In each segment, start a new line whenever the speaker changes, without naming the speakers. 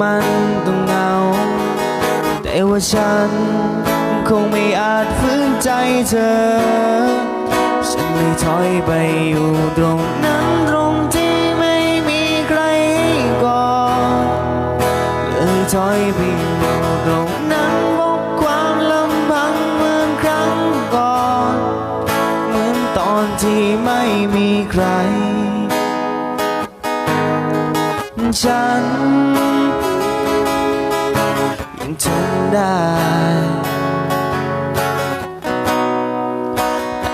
มันต้องเหงา แต่ว่าฉันคงไม่อาจฝืนใจเธอ ฉันเลยถอยไปอยู่ตรงนั้นตรงที่ไม่มีใครให้กอดเลยถอยไปอยู่ตรงนั้นพบความลำพังเหมือนครั้งก่อน เหมือนตอนที่ไม่มีใคร ฉัน ยังทนได้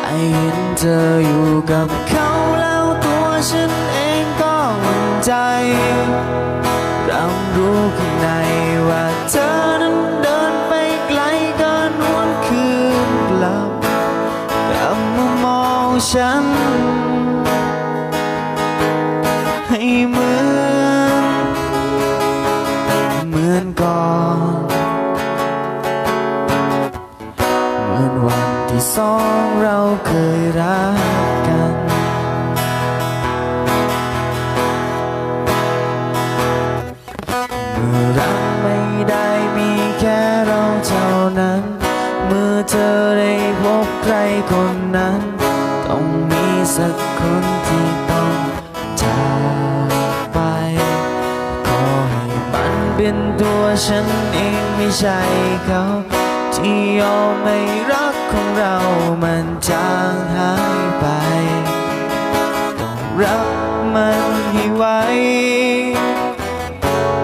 ได้เห็นเธออยู่กับเขาแล้วตัวฉันเองก็มั่นใจเรารู้ข้างในว่าเธอนั้นเดินไปไกลเกินวันคืนกลับกลับมามองฉัน ให้เหมือน องเราเคยรักกัน เมื่อรักไม่ได้มีแค่เราเท่านั้น เมื่อเธอได้พบใครคนนั้น ต้องมีสักคนที่ต้องจากไป ขอให้มันเป็นตัวฉันเองไม่ใช่เขา ที่ยอมให้รัก ของเรามันจางหายไป ต้องรับมันให้ไว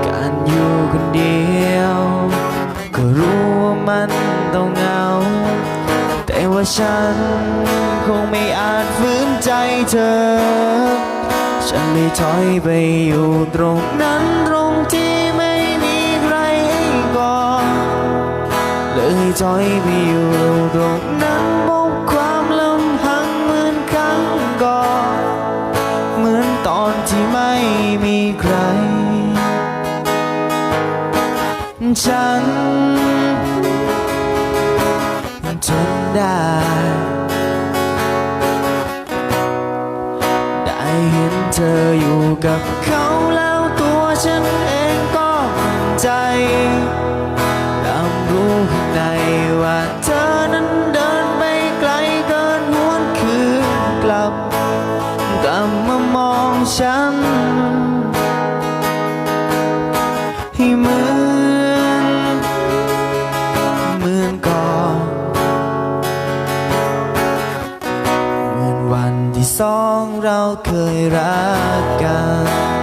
การอยู่คนเดียว ก็รู้ว่ามันต้องเหงา แต่ว่าฉันคงไม่อาจฝืนใจเธอ ฉันเลยถอยไปอยู่ตรงนั้นตรง ถอยไปอยู่ตรงนั้นพบความลำพังเหมือนครั้งก่อนเหมือนตอนที่ไม่มีใคร ฉันทนได้ ได้เห็นเธออยู่กับเขาแล้ว ฉัน ให้เหมือนเหมือนก่อนเหมือนวันที่สองเราเคยรักกัน